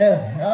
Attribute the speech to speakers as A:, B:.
A: เองเเนอะดรอเอ